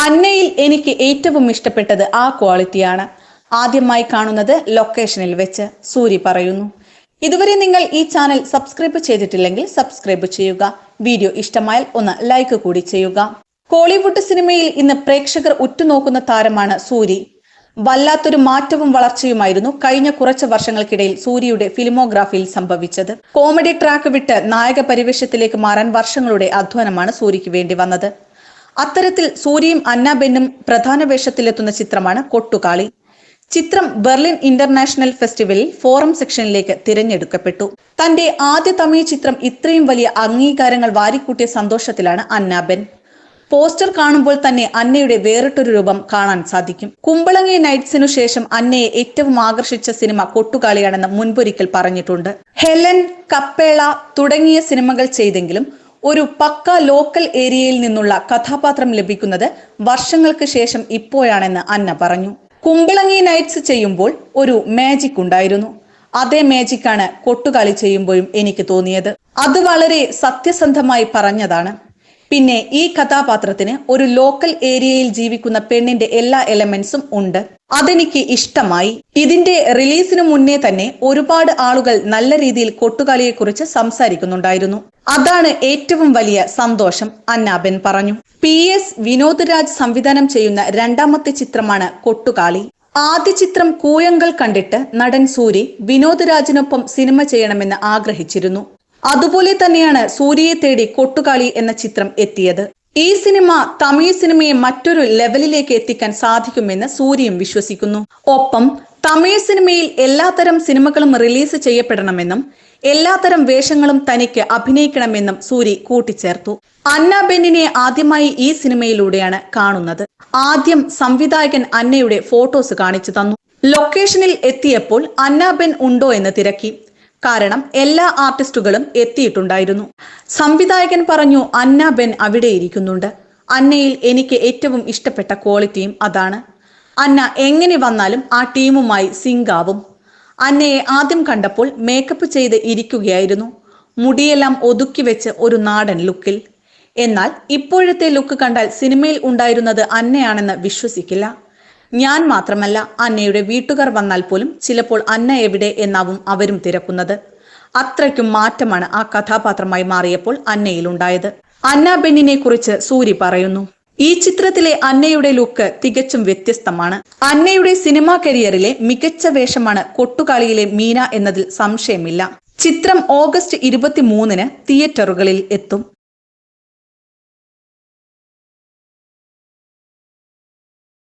അന്നയിൽ എനിക്ക് ഏറ്റവും ഇഷ്ടപ്പെട്ടത് ആ ക്വാളിറ്റിയാണ്. ആദ്യമായി കാണുന്നത് ലൊക്കേഷനിൽ വെച്ച് സൂരി പറയുന്നു. ഇതുവരെ നിങ്ങൾ ഈ ചാനൽ സബ്സ്ക്രൈബ് ചെയ്തിട്ടില്ലെങ്കിൽ സബ്സ്ക്രൈബ് ചെയ്യുക. വീഡിയോ ഇഷ്ടമായാൽ ഒന്ന് ലൈക്ക് കൂടി ചെയ്യുക. കോളിവുഡ് സിനിമയിൽ ഇന്ന് പ്രേക്ഷകർ ഉറ്റുനോക്കുന്ന താരമാണ് സൂരി. വല്ലാത്തൊരു മാറ്റവും വളർച്ചയുമായിരുന്നു കഴിഞ്ഞ കുറച്ച് വർഷങ്ങൾക്കിടയിൽ സൂര്യയുടെ ഫിലിമോഗ്രാഫിയിൽ സംഭവിച്ചത്. കോമഡി ട്രാക്ക് വിട്ട് നായക പരിവേഷത്തിലേക്ക് മാറാൻ വർഷങ്ങളുടെ അധ്വാനമാണ് സൂര്യക്ക് വേണ്ടി വന്നത്. അത്തരത്തിൽ സൂര്യയും അന്നാബെന്നും പ്രധാന വേഷത്തിലെത്തുന്ന ചിത്രമാണ് കൊട്ടുകാളി. ചിത്രം ബെർലിൻ ഇന്റർനാഷണൽ ഫെസ്റ്റിവലിൽ ഫോറം സെക്ഷനിലേക്ക് തിരഞ്ഞെടുക്കപ്പെട്ടു. തന്റെ ആദ്യ തമിഴ് ചിത്രം ഇത്രയും വലിയ അംഗീകാരങ്ങൾ വാരിക്കൂട്ടിയ സന്തോഷത്തിലാണ് അന്നാബെൻ. പോസ്റ്റർ കാണുമ്പോൾ തന്നെ അന്നയുടെ വേറിട്ടൊരു രൂപം കാണാൻ സാധിക്കും. കുമ്പളങ്ങി നൈറ്റ്സിനു ശേഷം അന്നയെ ഏറ്റവും ആകർഷിച്ച സിനിമ കൊട്ടുകാളിയാണെന്ന് മുൻപൊരിക്കൽ പറഞ്ഞിട്ടുണ്ട്. ഹെലൻ കപ്പേള തുടങ്ങിയ സിനിമകൾ ചെയ്തെങ്കിലും ഒരു പക്ക ലോക്കൽ ഏരിയയിൽ നിന്നുള്ള കഥാപാത്രം ലഭിക്കുന്നത് വർഷങ്ങൾക്ക് ശേഷം ഇപ്പോഴാണെന്ന് അന്ന പറഞ്ഞു. കുമ്പളങ്ങി നൈറ്റ്സ് ചെയ്യുമ്പോൾ ഒരു മാജിക് ഉണ്ടായിരുന്നു. അതേ മാജിക്കാണ് കൊട്ടുകളി ചെയ്യുമ്പോഴും എനിക്ക് തോന്നിയത്. അത് വളരെ സത്യസന്ധമായി പറഞ്ഞതാണ്. പിന്നെ ഈ കഥാപാത്രത്തിന് ഒരു ലോക്കൽ ഏരിയയിൽ ജീവിക്കുന്ന പെണ്ണിന്റെ എല്ലാ എലമെന്റ്സും ഉണ്ട്. അതെനിക്ക് ഇഷ്ടമായി. ഇതിന്റെ റിലീസിനു മുന്നേ തന്നെ ഒരുപാട് ആളുകൾ നല്ല രീതിയിൽ കൊട്ടുകളിയെക്കുറിച്ച് സംസാരിക്കുന്നുണ്ടായിരുന്നു. അതാണ് ഏറ്റവും വലിയ സന്തോഷം അന്നാബെൻ പറഞ്ഞു. പി എസ് വിനോദ് രാജ് സംവിധാനം ചെയ്യുന്ന രണ്ടാമത്തെ ചിത്രമാണ് കൊട്ടുകാളി. ആദ്യ ചിത്രം കൂയങ്കൽ കണ്ടിട്ട് നടൻ സൂരി വിനോദ് രാജിനൊപ്പം സിനിമ ചെയ്യണമെന്ന് ആഗ്രഹിച്ചിരുന്നു. അതുപോലെ തന്നെയാണ് സൂര്യയെ തേടി കൊട്ടുകാളി എന്ന ചിത്രം എത്തിയത്. ഈ സിനിമ തമിഴ് സിനിമയെ മറ്റൊരു ലെവലിലേക്ക് എത്തിക്കാൻ സാധിക്കുമെന്ന് സൂര്യം വിശ്വസിക്കുന്നു. ഒപ്പം തമിഴ് സിനിമയിൽ എല്ലാത്തരം സിനിമകളും റിലീസ് ചെയ്യപ്പെടണമെന്നും എല്ലാത്തരം വേഷങ്ങളും തനിക്ക് അഭിനയിക്കണമെന്നും സൂരി കൂട്ടിച്ചേർത്തു. അന്ന ബെന്നിനെ ആദ്യമായി ഈ സിനിമയിലൂടെയാണ് കാണുന്നത്. ആദ്യം സംവിധായകൻ അന്നയുടെ ഫോട്ടോസ് കാണിച്ചു തന്നു. ലൊക്കേഷനിൽ എത്തിയപ്പോൾ അന്നാബെൻ ഉണ്ടോ എന്ന് തിരക്കി. കാരണം എല്ലാ ആർട്ടിസ്റ്റുകളും എത്തിയിട്ടുണ്ടായിരുന്നു. സംവിധായകൻ പറഞ്ഞു അന്ന ബെൻ അവിടെ ഇരിക്കുന്നുണ്ട്. അന്നയിൽ എനിക്ക് ഏറ്റവും ഇഷ്ടപ്പെട്ട ക്വാളിറ്റിയും അതാണ്. അന്ന എങ്ങനെ വന്നാലും ആ ടീമുമായി ആവും. അന്നയെ ആദ്യം കണ്ടപ്പോൾ മേക്കപ്പ് ചെയ്ത് ഇരിക്കുകയായിരുന്നു. മുടിയെല്ലാം ഒതുക്കി വെച്ച് ഒരു നാടൻ ലുക്കിൽ എന്നാൽ ഇപ്പോഴത്തെ ലുക്ക് കണ്ടാൽ സിനിമയിൽ ഉണ്ടായിരുന്നത് അന്നയാണെന്ന് വിശ്വസിക്കില്ല. ഞാൻ മാത്രമല്ല അന്നയുടെ വീട്ടുകാർ വന്നാൽ പോലും ചിലപ്പോൾ അന്ന എവിടെ എന്നാവും അവരും തിരക്കുന്നത്. അത്രയ്ക്കും മാറ്റമാണ് ആ കഥാപാത്രമായി മാറിയപ്പോൾ അന്നയിൽ അന്നയിലുണ്ടായത്. അന്ന ബെന്നിനെ കുറിച്ച് സൂരി പറയുന്നു. ഈ ചിത്രത്തിലെ അന്നയുടെ ലുക്ക് തികച്ചും വ്യത്യസ്തമാണ്. അന്നയുടെ സിനിമാ കരിയറിലെ മികച്ച വേഷമാണ് കൊട്ടുകാളിയിലെ മീന എന്നതിൽ സംശയമില്ല. ചിത്രം ഓഗസ്റ്റ് ഇരുപത്തി മൂന്നിന് തിയേറ്ററുകളിൽ എത്തും.